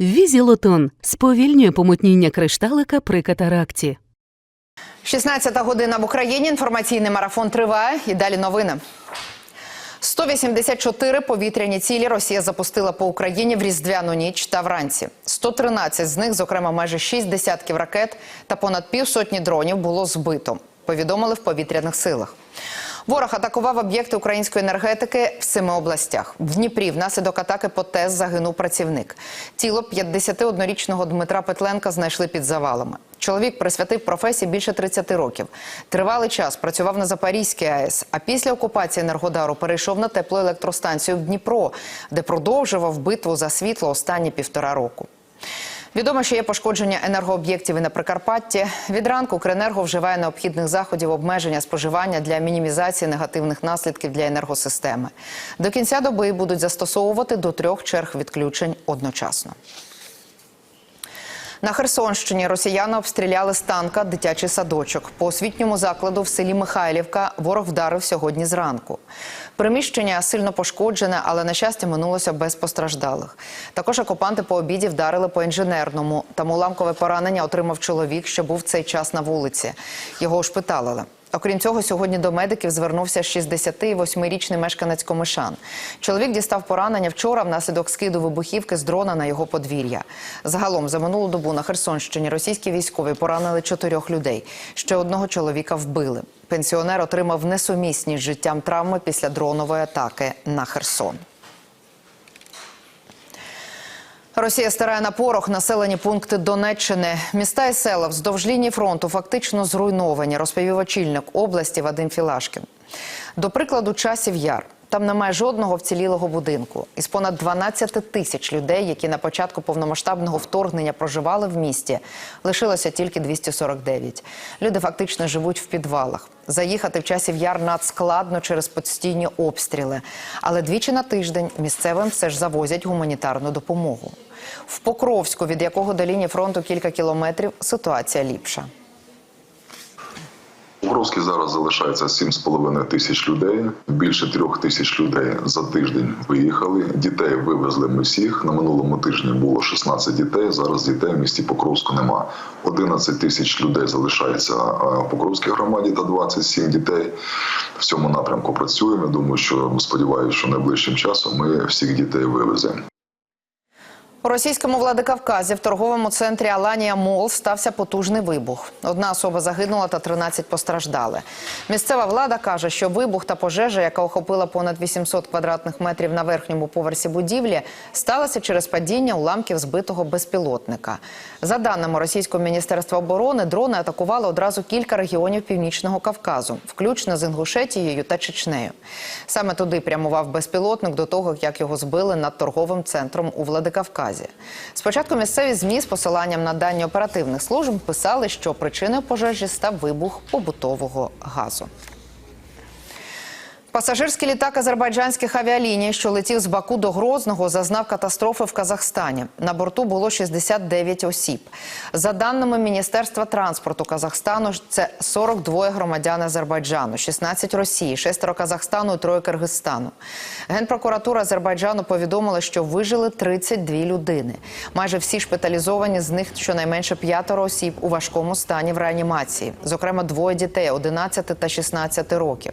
Візілотон сповільнює помутніння кришталика при катаракті. 16 година в Україні. Інформаційний марафон триває. І далі новини. 184 повітряні цілі Росія запустила по Україні в різдвяну ніч та вранці. 113 з них, зокрема, майже 6 десятків ракет та понад півсотні дронів було збито. Повідомили в повітряних силах. Ворог атакував об'єкти української енергетики в семи областях. В Дніпрі внаслідок атаки по ТЕС загинув працівник. Тіло 51-річного Дмитра Петленка знайшли під завалами. Чоловік присвятив професії більше 30 років. Тривалий час працював на Запорізькій АЕС, а після окупації Енергодару перейшов на теплоелектростанцію в Дніпро, де продовжував битву за світло останні півтора року. Відомо, що є пошкодження енергооб'єктів і на Прикарпатті. Від ранку Укренерго вживає необхідних заходів обмеження споживання для мінімізації негативних наслідків для енергосистеми. До кінця доби будуть застосовувати до трьох черг відключень одночасно. На Херсонщині росіяни обстріляли з танка дитячий садочок. По освітньому закладу в селі Михайлівка ворог вдарив сьогодні зранку. Приміщення сильно пошкоджене, але на щастя минулося без постраждалих. Також окупанти по обіді вдарили по інженерному. Там уламкове поранення отримав чоловік, що був цей час на вулиці. Його ошпиталили. Окрім цього, сьогодні до медиків звернувся 68-річний мешканець Комишан. Чоловік дістав поранення вчора внаслідок скиду вибухівки з дрона на його подвір'я. Загалом за минулу добу на Херсонщині російські військові поранили чотирьох людей. Ще одного чоловіка вбили. Пенсіонер отримав несумісні з життям травми після дронової атаки на Херсон. Росія стирає на порох населені пункти Донеччини. Міста і села вздовж лінії фронту фактично зруйновані, розповів очільник області Вадим Філашкін. До прикладу, часів яр. Там немає жодного вцілілого будинку. Із понад 12 тисяч людей, які на початку повномасштабного вторгнення проживали в місті, лишилося тільки 249. Люди фактично живуть в підвалах. Заїхати в часів яр надскладно через постійні обстріли. Але двічі на тиждень місцевим все ж завозять гуманітарну допомогу. В Покровську, від якого до лінії фронту кілька кілометрів, ситуація ліпша. У Покровській зараз залишається 7,5 тисяч людей. Більше трьох тисяч людей за тиждень виїхали. Дітей вивезли ми всіх. На минулому тижні було 16 дітей. Зараз дітей в місті Покровську нема. 11 тисяч людей залишається в Покровській громаді та 27 дітей. В цьому напрямку працюємо. Думаю, що ми сподіваємося, що найближчим часом ми всіх дітей вивеземо. У російському Владикавказі в торговому центрі Аланія Мол стався потужний вибух. Одна особа загинула та 13 постраждали. Місцева влада каже, що вибух та пожежа, яка охопила понад 800 квадратних метрів на верхньому поверсі будівлі, сталася через падіння уламків збитого безпілотника. За даними російського міністерства оборони, дрони атакували одразу кілька регіонів північного Кавказу, включно з Інгушетією та Чечнею. Саме туди прямував безпілотник до того, як його збили над торговим центром у Владикавказі. Спочатку місцеві змі з посиланням на дані оперативних служб писали, що причиною пожежі став вибух побутового газу. Пасажирський літак азербайджанських авіаліній, що летів з Баку до Грозного, зазнав катастрофи в Казахстані. На борту було 69 осіб. За даними Міністерства транспорту Казахстану, це 42 громадян Азербайджану, 16 Росії, 6 Казахстану і 3 Киргизстану. Генпрокуратура Азербайджану повідомила, що вижили 32 людини. Майже всі шпиталізовані, з них щонайменше п'ятеро осіб у важкому стані в реанімації. Зокрема, двоє дітей 11 та 16 років.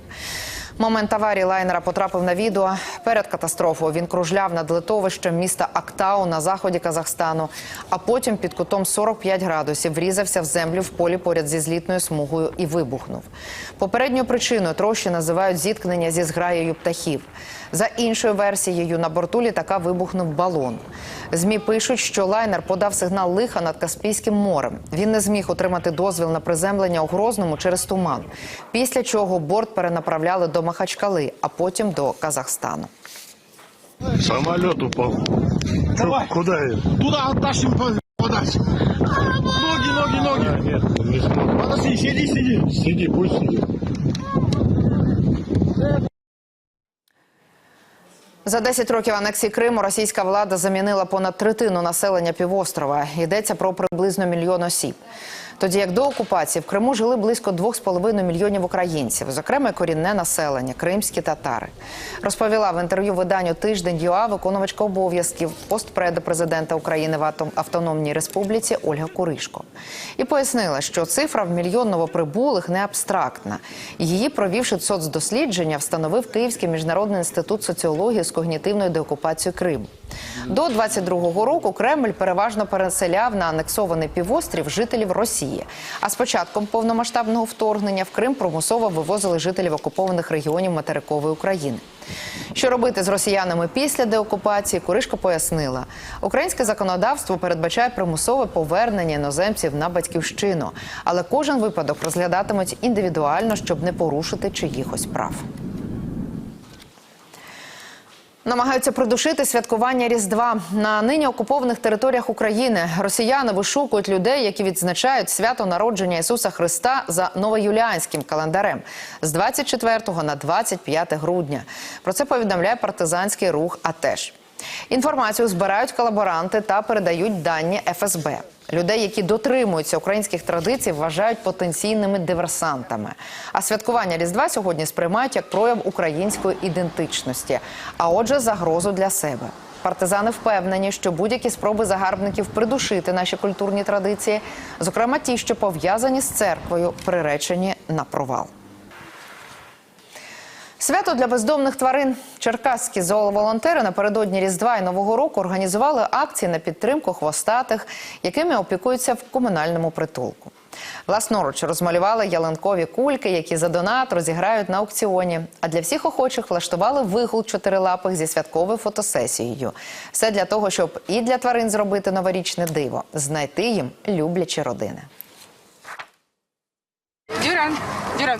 Момент аварії лайнера потрапив на відео. Перед катастрофою він кружляв над литовищем міста Актау на заході Казахстану, а потім під кутом 45 градусів врізався в землю в полі поряд зі злітною смугою і вибухнув. Попередньою причиною трощі називають зіткнення зі зграєю птахів. За іншою версією, на борту літака вибухнув балон. Змі пишуть, що лайнер подав сигнал лиха над Каспійським морем. Він не зміг отримати дозвіл на приземлення у Грозному через туман. Після чого борт перенаправляли до Махачкали, а потім до Казахстану. Самолет упал. Давай. Куда я? Туда оттащим по- подальше. Ноги, ноги, ноги. Нет, не смог. Подожди, сиди, сиди. Сиди, пусть сидит. За 10 років анексії Криму російська влада замінила понад третину населення півострова. Йдеться про приблизно мільйон осіб. Тоді як до окупації в Криму жили близько 2,5 мільйонів українців, зокрема корінне населення, кримські татари. Розповіла в інтерв'ю виданню Тиждень ЮА виконувачка обов'язків постпреда президента України в Автономній Республіці Ольга Куришко. І пояснила, що цифра в мільйон новоприбулих не абстрактна. Її, провівши соцдослідження, встановив Київський міжнародний інститут соціології з когнітивною деокупацією Криму. До 22-го року Кремль переважно переселяв на анексований півострів жителів Росії. А з початком повномасштабного вторгнення в Крим примусово вивозили жителів окупованих регіонів материкової України. Що робити з росіянами після деокупації, Куришко пояснила. Українське законодавство передбачає примусове повернення іноземців на батьківщину, але кожен випадок розглядатимуть індивідуально, щоб не порушити чиїхось прав. Намагаються придушити святкування Різдва на нині окупованих територіях України. Росіяни вишукують людей, які відзначають свято народження Ісуса Христа за новоюліанським календарем з 24 на 25 грудня. Про це повідомляє партизанський рух. АТЕШ. Інформацію збирають колаборанти та передають дані ФСБ. Людей, які дотримуються українських традицій, вважають потенційними диверсантами. А святкування Різдва сьогодні сприймають як прояв української ідентичності, а отже, загрозу для себе. Партизани впевнені, що будь-які спроби загарбників придушити наші культурні традиції, зокрема ті, що пов'язані з церквою, приречені на провал. Свято для бездомних тварин. Черкаські зооволонтери напередодні Різдва і Нового року організували акції на підтримку хвостатих, якими опікуються в комунальному притулку. Власноруч розмалювали ялинкові кульки, які за донат розіграють на аукціоні. А для всіх охочих влаштували вигул чотирилапих зі святковою фотосесією. Все для того, щоб і для тварин зробити новорічне диво, знайти їм люблячі родини. Дюран, Дюран.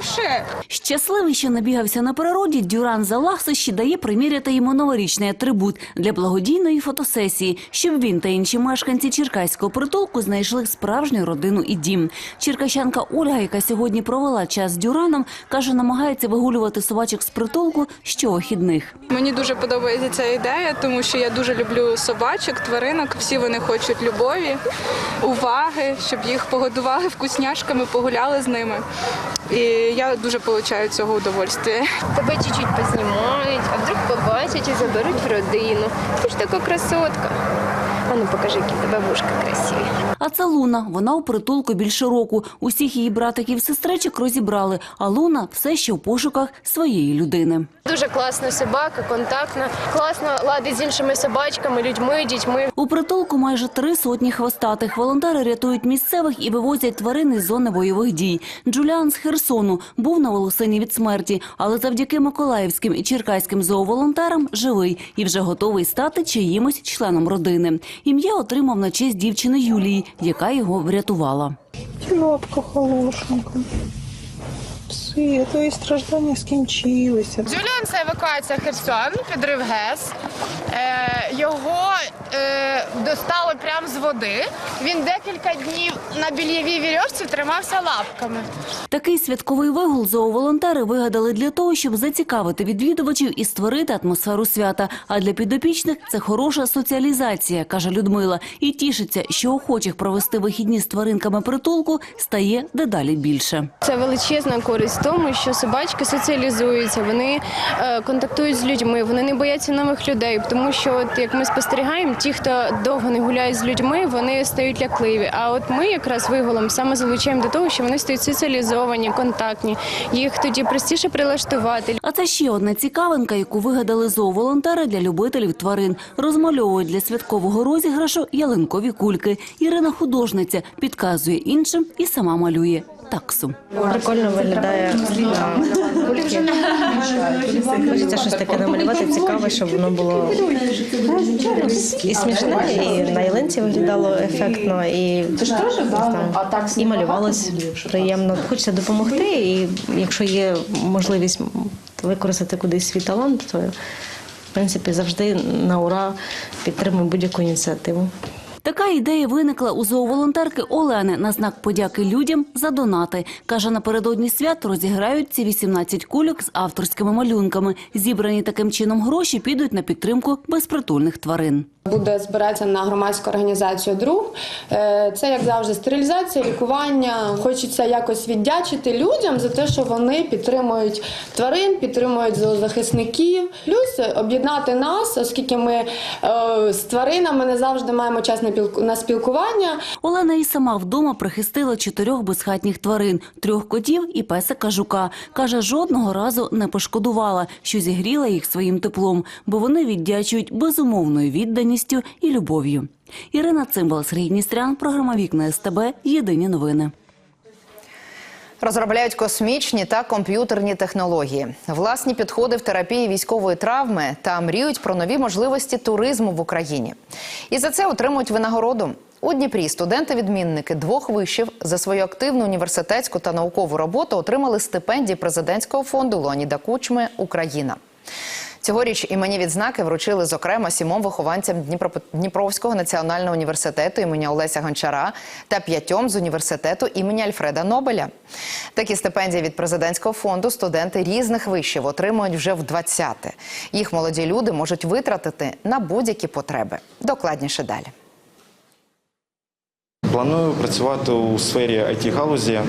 Все. Щасливий, що набігався на природі, Дюран за лахсощі дає приміряти йому новорічний атрибут для благодійної фотосесії, щоб він та інші мешканці черкаського притулку знайшли справжню родину і дім. Черкащанка Ольга, яка сьогодні провела час з Дюраном, каже, намагається вигулювати собачок з притулку щовихідних. Мені дуже подобається ця ідея, тому що я дуже люблю собачок, тваринок. Всі вони хочуть любові, уваги, щоб їх погодували вкусняшками, погуляли з ними. І я дуже получаю цього удовольствия. Тебе чуть-чуть познімають, а вдруг побачать і заберуть в родину. Ти ж така красотка. А ну покажи, які тебе вушка красиві. А це Луна. Вона у притулку більше року. Усіх її братиків сестричок розібрали, а Луна все ще в пошуках своєї людини. Дуже класна собака, контактна, класно ладить з іншими собачками, людьми, дітьми. У притулку майже три сотні хвостатих. Волонтери рятують місцевих і вивозять тварин із зони бойових дій. Джуліан з Херсону був на волосині від смерті, але завдяки миколаївським і черкаським зооволонтерам живий і вже готовий стати чиїмось членом родини. Ім'я отримав на честь дівчини Юлії, яка його врятувала. Лапка хорошенька. Все, твої страждання скінчилися. Джуліан це евакуація Херсон, підрив ГЕС. Е, його е, достали прямо з води. Він декілька днів на більєвій вірьовці тримався лапками. Такий святковий вигул зооволонтери вигадали для того, щоб зацікавити відвідувачів і створити атмосферу свята. А для підопічних це хороша соціалізація, каже Людмила, і тішиться, що охочих провести вихідні з тваринками притулку стає дедалі більше. Це величезна користь в тому, що собачки соціалізуються, вони е, контактують з людьми, вони не бояться нових людей. Тому що, от як ми спостерігаємо, ті, хто довго не гуляють з людьми, вони стають лякливі. А от ми якраз виголом саме залучаємо до того, що вони стають соціалізовані, контактні. Їх тоді простіше прилаштувати. А це ще одна цікавинка, яку вигадали зооволонтери для любителів тварин. Розмальовують для святкового розіграшу ялинкові кульки. Ірина художниця підказує іншим і сама малює таксу. Прикольно виглядає. Хочеться щось таке намалювати, цікаве, щоб воно було і смішне, і на ялинці виглядало ефектно, і, там, і малювалось приємно. Хочеться допомогти, і якщо є можливість використати кудись свій талант, то в принципі завжди на ура підтримую будь-яку ініціативу. Така ідея виникла у зооволонтерки Олени на знак подяки людям за донати. Каже, напередодні свят розіграють ці 18 кульок з авторськими малюнками. Зібрані таким чином гроші підуть на підтримку безпритульних тварин. Буде збиратися на громадську організацію друг. Е, Це як завжди стерилізація, лікування. Хочеться якось віддячити людям за те, що вони підтримують тварин, підтримують зоозахисників. Плюс об'єднати нас, оскільки ми е, з тваринами не завжди маємо час на пілку- на спілкування. Олена і сама вдома прихистила чотирьох безхатніх тварин, трьох котів і песика жука. Каже, жодного разу не пошкодувала, що зігріла їх своїм теплом, бо вони віддячують безумовною відданістю і любов'ю. Ірина Цимбал, Сергій Дністрян, програма Вікна СТБ. Єдині новини. Розробляють космічні та комп'ютерні технології, власні підходи в терапії військової травми та мріють про нові можливості туризму в Україні. І за це отримують винагороду. У Дніпрі студенти-відмінники двох вишів за свою активну університетську та наукову роботу отримали стипендії президентського фонду Леоніда Кучми Україна. Цьогоріч імені відзнаки вручили зокрема сімом вихованцям Дніпро- Дніпровського національного університету імені Олеся Гончара та п'ятьом з університету імені Альфреда Нобеля. Такі стипендії від президентського фонду студенти різних вишів отримують вже в 20-те. Їх молоді люди можуть витратити на будь-які потреби. Докладніше далі. Планую працювати у сфері it галузі,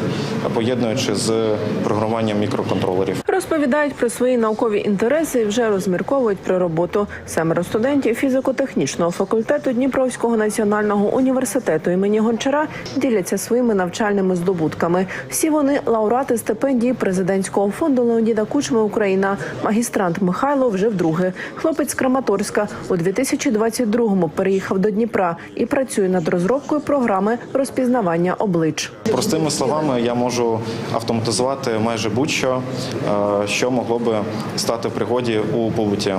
поєднуючи з програмуванням мікроконтролерів. Розповідають про свої наукові інтереси і вже розмірковують про роботу. Семеро студентів фізико-технічного факультету Дніпровського національного університету імені Гончара діляться своїми навчальними здобутками. Всі вони лауреати стипендії президентського фонду Леоніда Кучми Україна. Магістрант Михайло вже вдруге. Хлопець з Краматорська у 2022-му переїхав до Дніпра і працює над розробкою програми розпізнавання облич. Простими словами, я можу автоматизувати майже будь-що, е, що могло би стати в пригоді у побуті.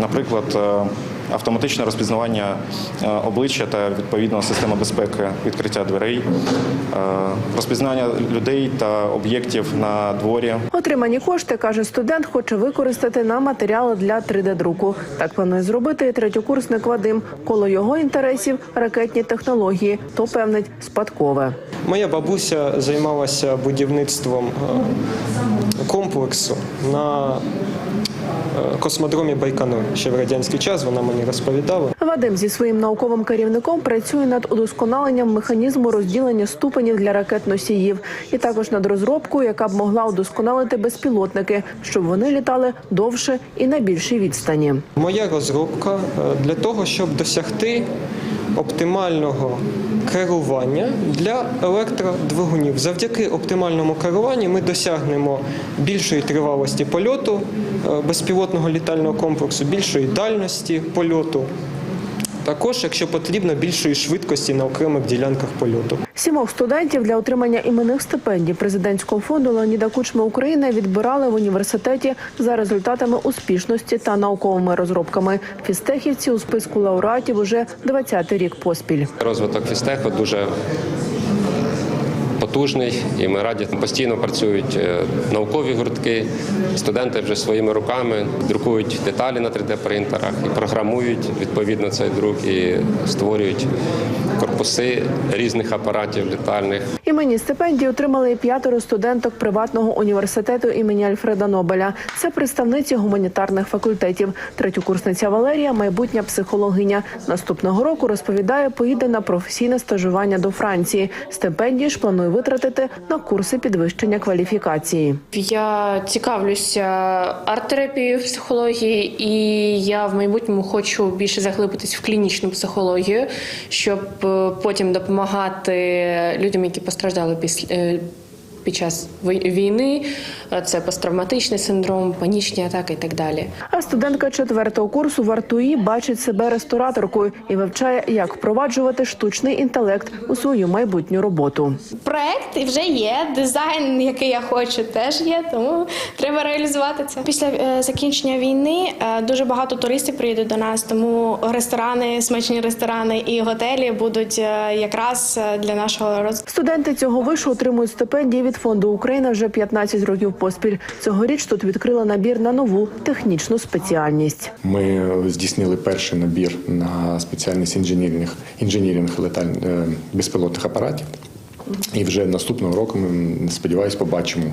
Наприклад, е, автоматичне розпізнавання е, обличчя та відповідно система безпеки відкриття дверей, е, розпізнання людей та об'єктів на дворі. Отримані кошти, каже студент, хоче використати на матеріали для 3D-друку. Так планує зробити і третьокурсник Вадим. Коло його інтересів ракетні технології, то певнить спадкове. Моя бабуся займалася будівництвом е, комплексу на е, космодромі Байконур. Ще в радянський час вона мені розповідала. Вадим зі своїм науковим керівником працює над удосконаленням механізму розділення ступенів для ракет-носіїв, і також над розробкою, яка б могла удосконалити безпілотники, щоб вони літали довше і на більшій відстані. Моя розробка е, для того, щоб досягти оптимального керування для електродвигунів. Завдяки оптимальному керуванню ми досягнемо більшої тривалості польоту е, безпілотного літального комплексу, більшої дальності польоту. Також, якщо потрібно, більшої швидкості на окремих ділянках польоту. Сімох студентів для отримання іменних стипендій президентського фонду Леоніда Кучми України відбирали в університеті за результатами успішності та науковими розробками. Фістехівці у списку лауреатів уже 20-й рік поспіль. Розвиток фістеху дуже потужний, і ми раді постійно працюють е, наукові гуртки. Студенти вже своїми руками друкують деталі на 3D-принтерах і програмують відповідно цей друк і створюють корпуси різних апаратів літальних. Імені стипендії отримали і п'ятеро студенток приватного університету імені Альфреда Нобеля. Це представниці гуманітарних факультетів. Третьокурсниця Валерія, майбутня психологиня. Наступного року розповідає, поїде на професійне стажування до Франції. Стипендії ж планує витратити на курси підвищення кваліфікації. Я цікавлюся арт-терапією психології, і я в майбутньому хочу більше заглибитись в клінічну психологію, щоб е, потім допомагати людям, які постраждали після. е, Під час війни це посттравматичний синдром, панічні атаки і так далі. А студентка четвертого курсу в Артуї бачить себе рестораторкою і вивчає, як впроваджувати штучний інтелект у свою майбутню роботу. Проект вже є, дизайн, який я хочу, теж є, тому треба реалізувати це. Після е, закінчення війни е, дуже багато туристів приїдуть до нас, тому ресторани, смачні ресторани і готелі будуть е, якраз для нашого розвитку. Студенти цього вишу отримують стипендії від фонду Україна вже 15 років поспіль. Цьогоріч тут відкрила набір на нову технічну спеціальність. Ми здійснили перший набір на спеціальність інженірних інженіринг леталь... е, безпілотних апаратів. І вже наступного року ми сподіваюся побачимо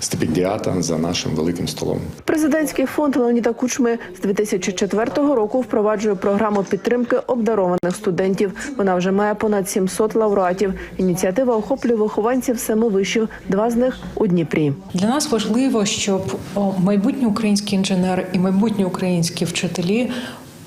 стипендіата за нашим великим столом. Президентський фонд Леоніда Кучми з 2004 року впроваджує програму підтримки обдарованих студентів. Вона вже має понад 700 лауреатів. Ініціатива охоплює вихованців семи вишів, два з них у Дніпрі. Для нас важливо, щоб майбутні українські інженери і майбутні українські вчителі,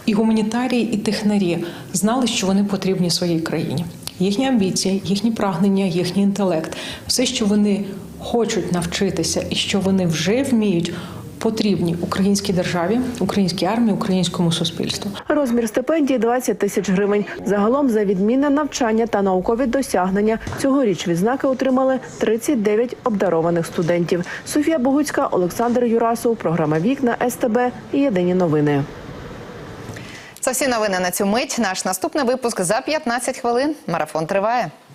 і гуманітарії, і технарі знали, що вони потрібні своїй країні. Їхні амбіції, їхні прагнення, їхній інтелект, все, що вони хочуть навчитися і що вони вже вміють, потрібні українській державі, українській армії, українському суспільству. Розмір стипендії 20 тисяч гривень. Загалом за відмінне навчання та наукові досягнення цьогоріч відзнаки отримали 39 обдарованих студентів. Софія Богуцька, Олександр Юрасов. Програма Вікна СТБ. Єдині новини. Це всі новини на цю мить. Наш наступний випуск за 15 хвилин. Марафон триває.